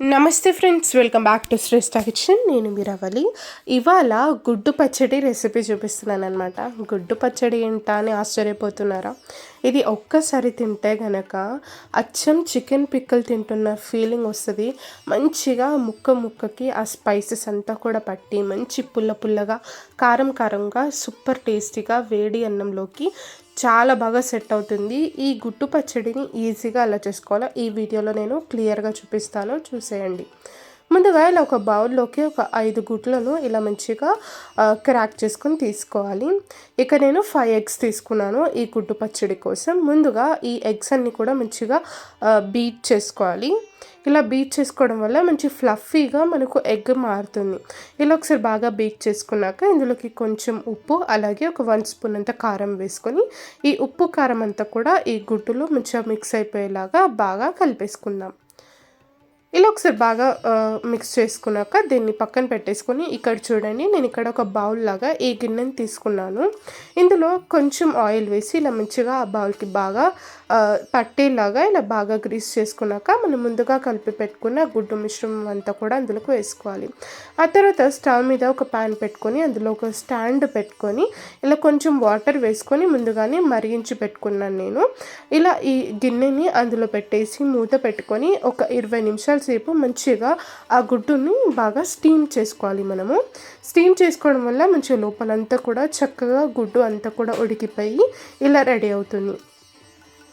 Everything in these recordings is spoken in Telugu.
నమస్తే friends welcome back to Shreshta kitchen. నేను మీరవలి ఇవాళ గుడ్డు పచ్చడి రెసిపీ చూపిస్తున్నాను అనమాట గుడ్డు పచ్చడి ఏంటా అని ఆశ్చర్యపోతున్నారా? ఇది ఒక్కసారి తింటే గనక అచ్చం చికెన్ పిక్కలు తింటున్న ఫీలింగ్ వస్తుంది. మంచిగా ముక్క ముక్కకి ఆ స్పైసెస్ అంతా కూడా పట్టి మంచి పుల్ల పుల్లగా కారం కారంగా సూపర్ టేస్టీగా వేడి అన్నంలోకి చాలా బాగా సెట్ అవుతుంది. ఈ గుట్టు పచ్చడిని ఈజీగా అలా చేసుకోవాలో? ఈ వీడియోలో నేను క్లియర్గా చూపిస్తాను. చూసేయండి. ముందుగా ఇలా ఒక బౌల్లోకి ఒక ఐదు గుడ్లను ఇలా మంచిగా క్రాక్ చేసుకొని తీసుకోవాలి. ఇక నేను ఫైవ్ ఎగ్స్ తీసుకున్నాను ఈ గుడ్డు పచ్చడి కోసం. ముందుగా ఈ ఎగ్స్ అన్ని కూడా మంచిగా బీట్ చేసుకోవాలి. ఇలా బీట్ చేసుకోవడం వల్ల మంచి ఫ్లఫీగా మనకు ఎగ్ మారుతుంది. ఇలా ఒకసారి బాగా బీట్ చేసుకున్నాక ఇందులోకి కొంచెం ఉప్పు అలాగే ఒక వన్ స్పూన్ అంత కారం వేసుకొని ఈ ఉప్పు కారం అంతా కూడా ఈ గుడ్డులో మంచిగా మిక్స్ అయిపోయేలాగా బాగా కలిపేసుకుందాం. ఇలా ఒకసారి బాగా మిక్స్ చేసుకున్నాక దీన్ని పక్కన పెట్టేసుకొని ఇక్కడ చూడండి నేను ఇక్కడ ఒక బౌల్ లాగా ఈ గిన్నెని తీసుకున్నాను. ఇందులో కొంచెం ఆయిల్ వేసి ఇలా మంచిగా ఆ బౌల్కి బాగా పట్టేలాగా ఇలా బాగా గ్రీస్ చేసుకున్నాక మనం ముందుగా కలిపి పెట్టుకున్న గుడ్డు మిశ్రమం అంతా కూడా అందులోకి వేసుకోవాలి. ఆ తర్వాత స్టవ్ మీద ఒక ప్యాన్ పెట్టుకొని అందులో ఒక స్టాండ్ పెట్టుకొని ఇలా కొంచెం వాటర్ వేసుకొని ముందుగానే మరిగించి పెట్టుకున్నాను నేను. ఇలా ఈ గిన్నెని అందులో పెట్టేసి మూత పెట్టుకొని ఒక ఇరవై నిమిషాల సేపు మంచిగా ఆ గుడ్డుని బాగా స్టీమ్ చేసుకోవాలి మనము. స్టీమ్ చేసుకోవడం వల్ల మంచిగా లోపలంతా కూడా చక్కగా గుడ్డు అంతా కూడా ఉడికిపోయి ఇలా రెడీ అవుతుంది.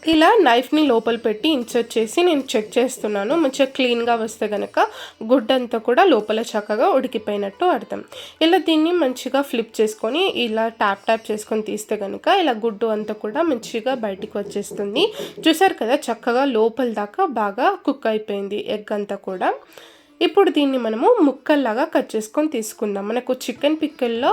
ఇలా నైఫ్ని లోపల పెట్టి ఇన్సర్ట్ చేసి నేను చెక్ చేస్తున్నాను. మంచిగా క్లీన్గా వస్తే కనుక గుడ్డంతా కూడా లోపల చక్కగా ఉడికిపోయినట్టు అర్థం. ఇలా దీన్ని మంచిగా ఫ్లిప్ చేసుకొని ఇలా ట్యాప్ ట్యాప్ చేసుకొని తీస్తే కనుక ఇలా గుడ్డు అంతా కూడా మంచిగా బయటికి వచ్చేస్తుంది. చూసారు కదా చక్కగా లోపల దాకా బాగా కుక్ అయిపోయింది ఎగ్ అంతా కూడా. ఇప్పుడు దీన్ని మనము ముక్కల్లాగా కట్ చేసుకొని తీసుకుందాం. మనకు చికెన్ పిక్కల్లో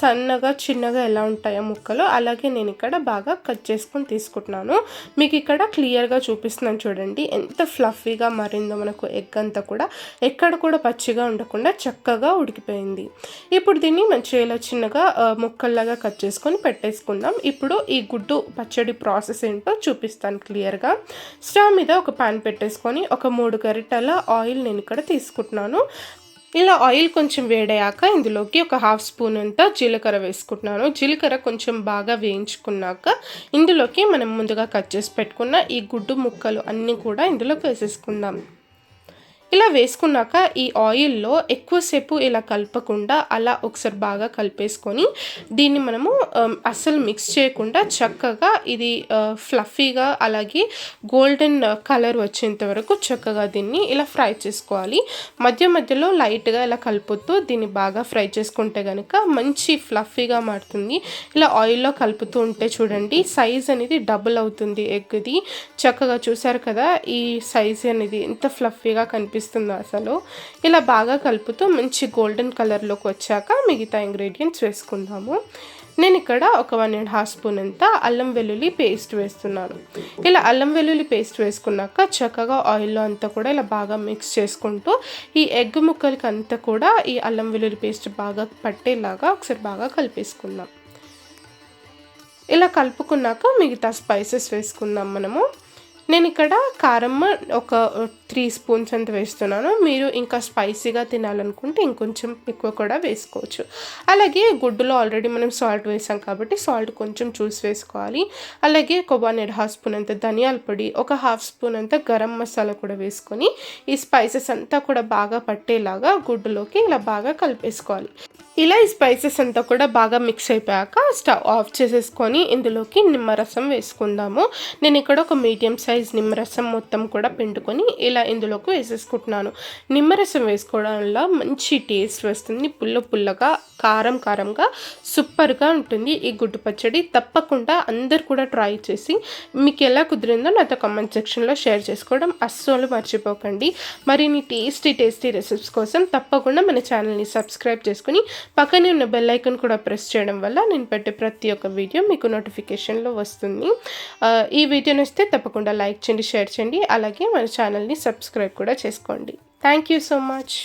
సన్నగా చిన్నగా ఎలా ఉంటాయో ముక్కలు అలాగే నేను ఇక్కడ బాగా కట్ చేసుకొని తీసుకుంటున్నాను. మీకు ఇక్కడ క్లియర్గా చూపిస్తున్నాను చూడండి. ఎంత ఫ్లఫీగా మారిందో మనకు ఎగ్ అంతా కూడా. ఎక్కడ కూడా పచ్చిగా ఉండకుండా చక్కగా ఉడికిపోయింది. ఇప్పుడు దీన్ని మంచిగా ఇలా చిన్నగా ముక్కల్లాగా కట్ చేసుకొని పెట్టేసుకుందాం. ఇప్పుడు ఈ గుడ్డు పచ్చడి ప్రాసెస్ ఏంటో చూపిస్తాను క్లియర్గా. స్టవ్ మీద ఒక పాన్ పెట్టేసుకొని ఒక మూడు గరిటెల ఆయిల్ నేను ఇక్కడ తీసుకుంటున్నాను. ఇలా ఆయిల్ కొంచెం వేడయ్యాక ఇందులోకి ఒక హాఫ్ స్పూన్ అంతా జీలకర్ర వేసుకుంటున్నాను. జీలకర్ర కొంచెం బాగా వేయించుకున్నాక ఇందులోకి మనం ముందుగా కట్ చేసి పెట్టుకున్న ఈ గుడ్డు ముక్కలు అన్నీ కూడా ఇందులోకి వేసేసుకుందాం. ఇలా వేసుకున్నాక ఈ ఆయిల్లో ఎక్కువసేపు ఇలా కలపకుండా అలా ఒకసారి బాగా కలిపేసుకొని దీన్ని మనము అస్సలు మిక్స్ చేయకుండా చక్కగా ఇది ఫ్లఫీగా అలాగే గోల్డెన్ కలర్ వచ్చేంత వరకు చక్కగా దీన్ని ఇలా ఫ్రై చేసుకోవాలి. మధ్య మధ్యలో లైట్గా ఇలా కలుపుతూ దీన్ని బాగా ఫ్రై చేసుకుంటే కనుక మంచి ఫ్లఫీగా మారుతుంది. ఇలా ఆయిల్లో కలుపుతూ ఉంటే చూడండి సైజ్ అనేది డబుల్ అవుతుంది ఎగ్ది. చక్కగా చూసారు కదా ఈ సైజ్ అనేది ఎంత ఫ్లఫీగా కనిపిస్తుంది. కనిపిస్తుందో అసలు. ఇలా బాగా కలుపుతూ మంచి గోల్డెన్ కలర్లోకి వచ్చాక మిగతా ఇంగ్రీడియంట్స్ వేసుకుందాము. నేను ఇక్కడ ఒక వన్ అండ్ హాఫ్ స్పూన్ అంతా అల్లం వెల్లుల్లి పేస్ట్ వేస్తున్నాను. ఇలా అల్లం వెల్లుల్లి పేస్ట్ వేసుకున్నాక చక్కగా ఆయిల్లో అంతా కూడా ఇలా బాగా మిక్స్ చేసుకుంటూ ఈ ఎగ్ ముక్కలకి అంతా కూడా ఈ అల్లం వెల్లుల్లి పేస్ట్ బాగా పట్టేలాగా ఒకసారి బాగా కలిపేసుకుందాం. ఇలా కలుపుకున్నాక మిగతా స్పైసెస్ వేసుకుందాం మనము. నేను ఇక్కడ కారం ఒక త్రీ స్పూన్స్ అంత వేస్తున్నాను. మీరు ఇంకా స్పైసీగా తినాలనుకుంటే ఇంకొంచెం ఎక్కువ కూడా వేసుకోవచ్చు. అలాగే గుడ్డులో ఆల్రెడీ మనం సాల్ట్ వేసాం కాబట్టి సాల్ట్ కొంచెం చూసి వేసుకోవాలి. అలాగే ఒక వన్ హాఫ్ స్పూన్ అంత ధనియాల పొడి ఒక హాఫ్ స్పూన్ అంత గరం మసాలా కూడా వేసుకొని ఈ స్పైసెస్ అంతా కూడా బాగా పట్టేలాగా గుడ్డులోకి ఇలా బాగా కలిపేసుకోవాలి. ఇలా ఈ స్పైసెస్ అంతా కూడా బాగా మిక్స్ అయిపోయాక స్టవ్ ఆఫ్ చేసేసుకొని ఇందులోకి నిమ్మరసం వేసుకుందాము. నేను ఇక్కడ ఒక మీడియం సైజ్ నిమ్మరసం మొత్తం కూడా పిండుకొని ఇలా ఇందులోకి వేసేసుకుంటున్నాను. నిమ్మరసం వేసుకోవడం వల్ల మంచి టేస్ట్ వస్తుంది. పుల్ల పుల్లగా కారం కారంగా సూపర్గా ఉంటుంది. ఈ గుడ్డు పచ్చడి తప్పకుండా అందరు కూడా ట్రై చేసి మీకు ఎలా కుదిరిందో నాతో కమెంట్ సెక్షన్లో షేర్ చేసుకోవడం అస్సలు మర్చిపోకండి. మరిన్ని టేస్టీ టేస్టీ రెసిపీస్ కోసం తప్పకుండా మన ఛానల్ని సబ్స్క్రైబ్ చేసుకుని పక్కనే ఉన్న బెల్ ఐకన్ కూడా ప్రెస్ చేయడం వల్ల నేను పెట్టే ప్రతి ఒక్క వీడియో మీకు నోటిఫికేషన్లో వస్తుంది. ఈ వీడియో వస్తే తప్పకుండా లైక్ చేయండి షేర్ చేయండి. అలాగే మన ఛానల్ని సబ్స్క్రైబ్ కూడా చేసుకోండి. Thank you so much